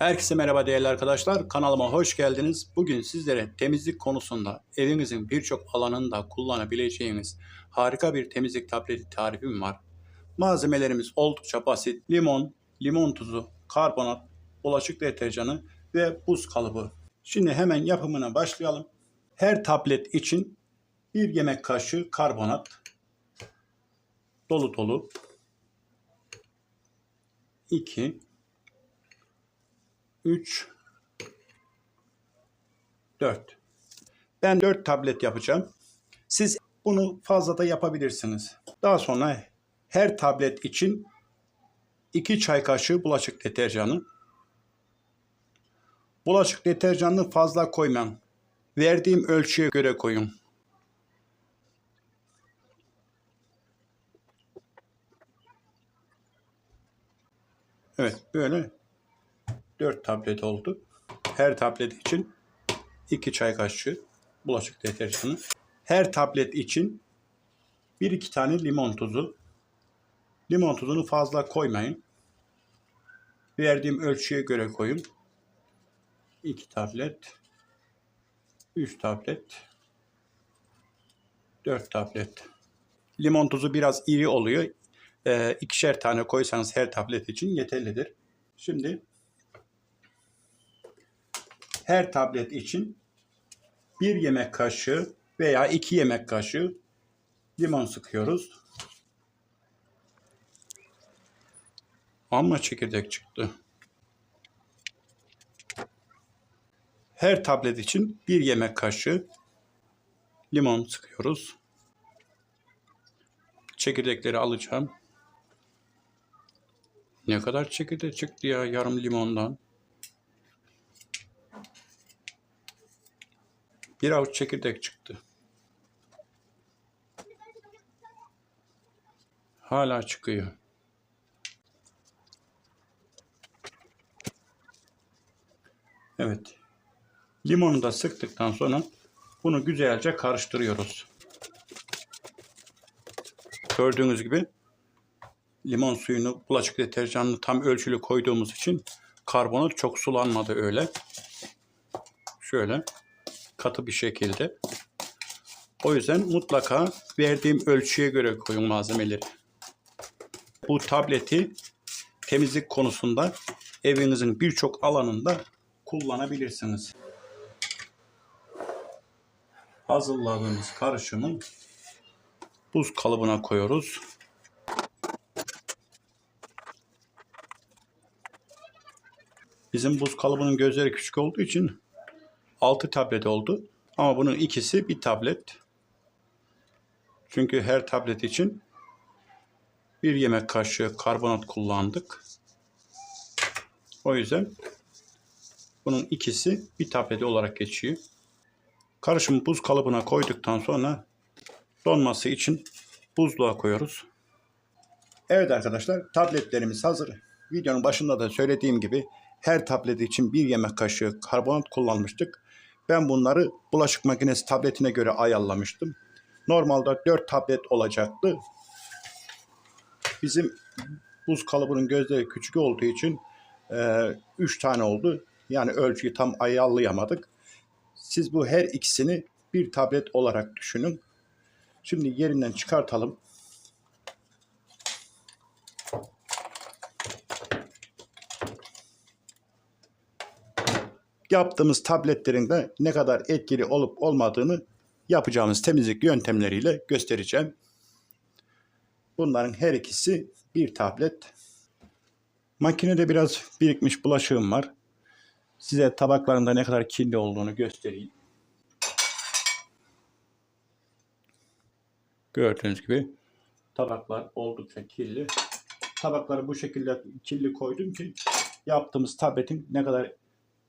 Herkese merhaba değerli arkadaşlar. Kanalıma hoş geldiniz. Bugün sizlere temizlik konusunda evinizin birçok alanında kullanabileceğiniz harika bir temizlik tableti tarifim var. Malzemelerimiz oldukça basit. Limon, limon tuzu, karbonat, bulaşık deterjanı ve buz kalıbı. Şimdi hemen yapımına başlayalım. Her tablet için bir yemek kaşığı karbonat dolu dolu 2 3 4 Ben 4 tablet yapacağım. Siz bunu fazla da yapabilirsiniz. Daha sonra her tablet için 2 çay kaşığı bulaşık deterjanı. Bulaşık deterjanını fazla koymam. Verdiğim ölçüye göre koyun. Evet böyle 4 tablet oldu. Her tablet için 2 çay kaşığı bulaşık deterjanı. Her tablet için 1-2 tane limon tuzu. Limon tuzunu fazla koymayın. Verdiğim ölçüye göre koyun. 2 tablet, 3 tablet, 4 tablet. Limon tuzu biraz iri oluyor. Ee, ikişer tane koysanız her tablet için yeterlidir. Şimdi her tablet için bir yemek kaşığı veya iki yemek kaşığı limon sıkıyoruz. Ama çekirdek çıktı. Her tablet için bir yemek kaşığı limon sıkıyoruz. Çekirdekleri alacağım. Ne kadar çekirdek çıktı ya yarım limondan. Bir avuç çekirdek çıktı. Hala çıkıyor. Evet. Limonu da sıktıktan sonra bunu güzelce karıştırıyoruz. Gördüğünüz gibi limon suyunu bulaşık deterjanını tam ölçülü koyduğumuz için karbonat çok sulanmadı öyle. Şöyle katı bir şekilde. O yüzden mutlaka verdiğim ölçüye göre koyun malzemeleri. Bu tableti temizlik konusunda evinizin birçok alanında kullanabilirsiniz. Hazırladığımız karışımı buz kalıbına koyuyoruz. Bizim buz kalıbının gözleri küçük olduğu için 6 tablet oldu. Ama bunun ikisi bir tablet. Çünkü her tablet için bir yemek kaşığı karbonat kullandık. O yüzden bunun ikisi bir tableti olarak geçiyor. Karışımı buz kalıbına koyduktan sonra donması için buzluğa koyuyoruz. Evet arkadaşlar tabletlerimiz hazır. Videonun başında da söylediğim gibi her tablet için bir yemek kaşığı karbonat kullanmıştık. Ben bunları bulaşık makinesi tabletine göre ayarlamıştım. Normalde 4 tablet olacaktı. Bizim buz kalıbının gözleri küçük olduğu için 3 e, tane oldu. Yani ölçüyü tam ayarlayamadık. Siz bu her ikisini bir tablet olarak düşünün. Şimdi yerinden çıkartalım. Yaptığımız tabletlerin de ne kadar etkili olup olmadığını yapacağımız temizlik yöntemleriyle göstereceğim. Bunların her ikisi bir tablet. Makinede biraz birikmiş bulaşığım var. Size tabaklarında ne kadar kirli olduğunu göstereyim. Gördüğünüz gibi tabaklar oldukça kirli. Tabakları bu şekilde kirli koydum ki yaptığımız tabletin ne kadar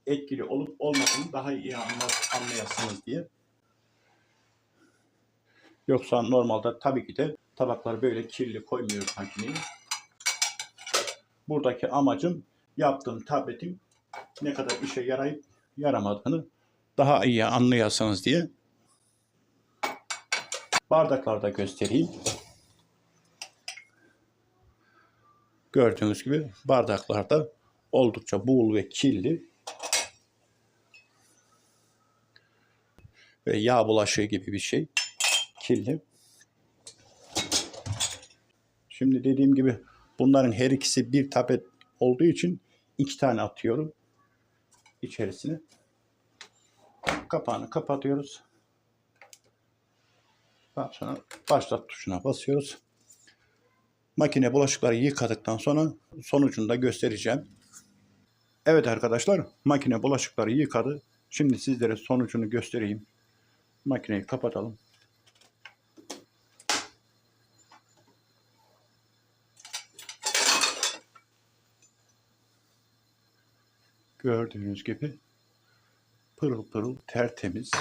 etkili olup olmadığını daha iyi anlayasınız diye. Yoksa normalde tabii ki de tabakları böyle kirli koymuyoruz makineye. Buradaki amacım yaptığım tabletin ne kadar işe yarayıp yaramadığını daha iyi anlayasınız diye. Bardaklarda göstereyim. Gördüğünüz gibi bardaklarda oldukça buğul ve kirli. Ve yağ bulaşığı gibi bir şey. Kirli. Şimdi dediğim gibi bunların her ikisi bir tapet olduğu için iki tane atıyorum içerisine. Kapağını kapatıyoruz. Daha sonra başlat tuşuna basıyoruz. Makine bulaşıkları yıkadıktan sonra sonucunu da göstereceğim. Evet arkadaşlar makine bulaşıkları yıkadı. Şimdi sizlere sonucunu göstereyim. Makineyi kapatalım. Gördüğünüz gibi pırıl pırıl tertemiz.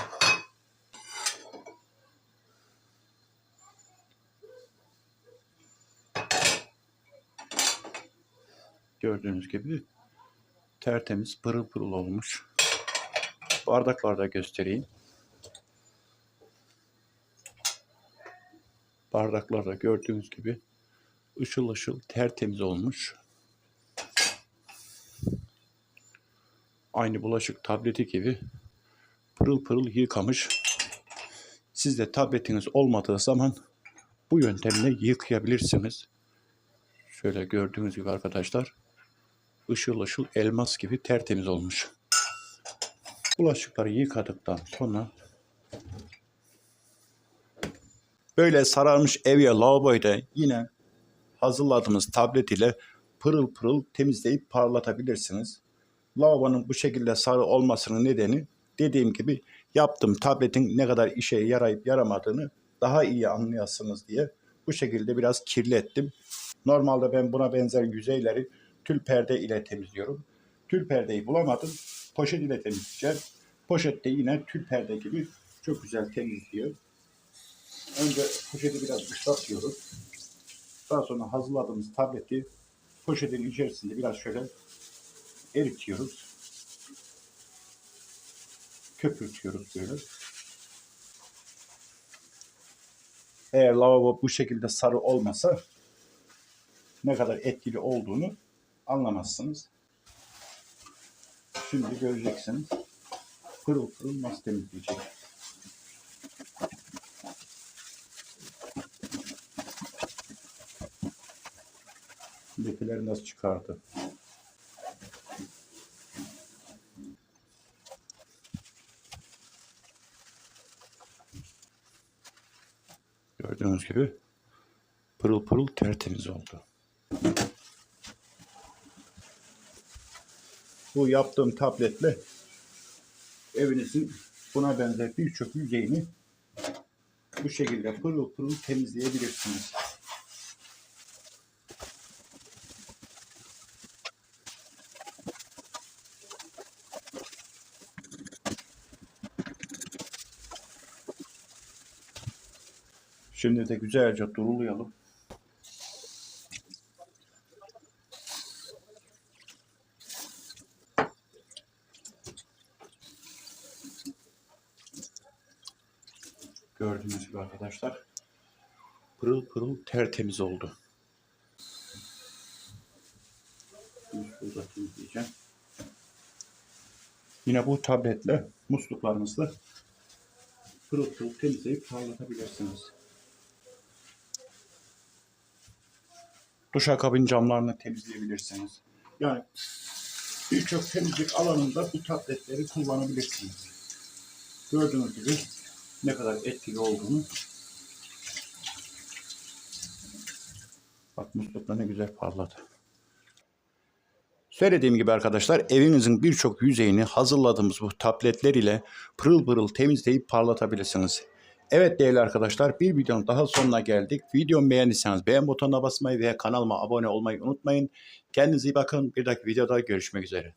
Gördüğünüz gibi tertemiz pırıl pırıl olmuş. Bardaklarda göstereyim. Bardaklarda gördüğünüz gibi ışıl ışıl tertemiz olmuş. Aynı bulaşık tableti gibi pırıl pırıl yıkamış. Siz de tabletiniz olmadığı zaman bu yöntemle yıkayabilirsiniz. Şöyle gördüğünüz gibi arkadaşlar ışıl ışıl elmas gibi tertemiz olmuş. Bulaşıkları yıkadıktan sonra böyle sararmış ev ya lavaboyu yine hazırladığımız tablet ile pırıl pırıl temizleyip parlatabilirsiniz. Lavabonun bu şekilde sarı olmasının nedeni dediğim gibi yaptığım tabletin ne kadar işe yarayıp yaramadığını daha iyi anlayasınız diye bu şekilde biraz kirlettim. Normalde ben buna benzer yüzeyleri tül perde ile temizliyorum. Tül perdeyi bulamadım. Poşet ile temizleyeceğim. Poşette yine tül perde gibi çok güzel temizliyor. Önce poşeti biraz ıslatıyoruz. Daha sonra hazırladığımız tableti poşetin içerisinde biraz şöyle eritiyoruz. Köpürtüyoruz böyle. Eğer lavabo bu şekilde sarı olmasa ne kadar etkili olduğunu anlamazsınız. Şimdi göreceksiniz. Pırıl pırıl nasıl temizleyecek. Lekeleri nasıl çıkardı. Gördüğünüz gibi pırıl pırıl tertemiz oldu. Bu yaptığım tabletle evinizin buna benzer birçok yüzeyini bu şekilde pırıl pırıl temizleyebilirsiniz. Şimdi de güzelce durulayalım. Gördüğünüz gibi arkadaşlar pırıl pırıl tertemiz oldu. Musluğu da temizleyeceğim. Yine bu tabletle musluklarınızla pırıl pırıl temizleyip parlatabilirsiniz. Duşakabin camlarını temizleyebilirsiniz. Yani birçok temizlik alanında bu tabletleri kullanabilirsiniz. Gördüğünüz gibi ne kadar etkili olduğunu. Bak muslukla ne güzel parladı. Söylediğim gibi arkadaşlar evinizin birçok yüzeyini hazırladığımız bu tabletler ile pırıl pırıl temizleyip parlatabilirsiniz. Evet değerli arkadaşlar bir videonun daha sonuna geldik. Videomu beğendiyseniz beğen butonuna basmayı ve kanalıma abone olmayı unutmayın. Kendinize iyi bakın. Bir dahaki videoda görüşmek üzere.